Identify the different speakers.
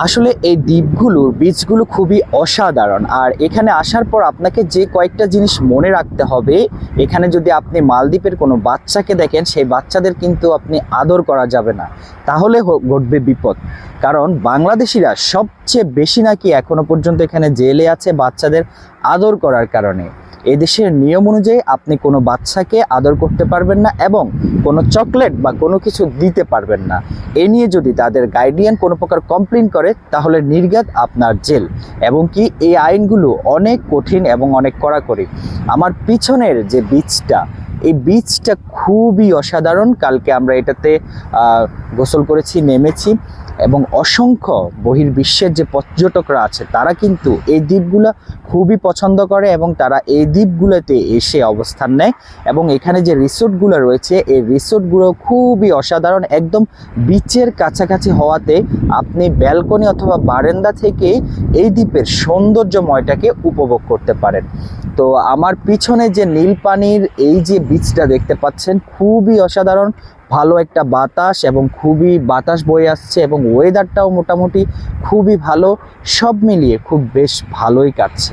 Speaker 1: আসলে এই দ্বীপগুলোর বীজগুলো খুবই অসাধারণ। আর এখানে আসার পর আপনাকে যে কয়েকটা জিনিস মনে রাখতে হবে, এখানে যদি আপনি মালদ্বীপের কোনো বাচ্চাকে দেখেন, সেই বাচ্চাদের কিন্তু আপনি আদর করা যাবে না। তাহলে ঘটবে বিপদ। কারণ বাংলাদেশিরা সবচেয়ে বেশি নাকি এখনও পর্যন্ত এখানে জেলে আছে বাচ্চাদের আদর করার কারণে। এদেশের নিয়ম অনুযায়ী আপনি কোনো বাচ্চাকে আদর করতে পারবেন না এবং কোনো চকলেট বা কোনো কিছু দিতে পারবেন না। এ নিয়ে যদি তাদের গাইডিয়ান কোনো প্রকার কমপ্লেন করে, তাহলে নির্ঘাত আপনার জেল। এবং কি এই আইনগুলো অনেক কঠিন এবং অনেক কড়াকড়ি। আমার পিছনের যে বীজটা, এই বীজটা খুবই অসাধারণ। কালকে আমরা এটাতে গোসল করেছি, নেমেছি। এবং অসংখ্য বহির্বিশ্বের যে পর্যটকরা আছে, তারা কিন্তু এই দ্বীপগুলো খুবই পছন্দ করে এবং তারা এই দ্বীপগুলোতে এসে অবস্থান নেয় এবং এখানে যে রিসোর্টগুলো রয়েছে, এই রিসোর্টগুলো খুবই অসাধারণ। একদম বিচের কাছাকাছি হওয়াতে আপনি ব্যালকনি অথবা বারান্দা থেকে এই দ্বীপের সৌন্দর্যময়টাকে উপভোগ করতে পারেন। তো আমার পিছনে যে নীল পানির এই যে বীজটা দেখতে পাচ্ছেন, খুবই অসাধারণ। ভালো একটা বাতাস এবং খুবই বাতাস বয়ে আসছে এবং ওয়েদারটাও মোটামুটি খুবই ভালো। সব মিলিয়ে খুব বেশ ভালোই কাটছে।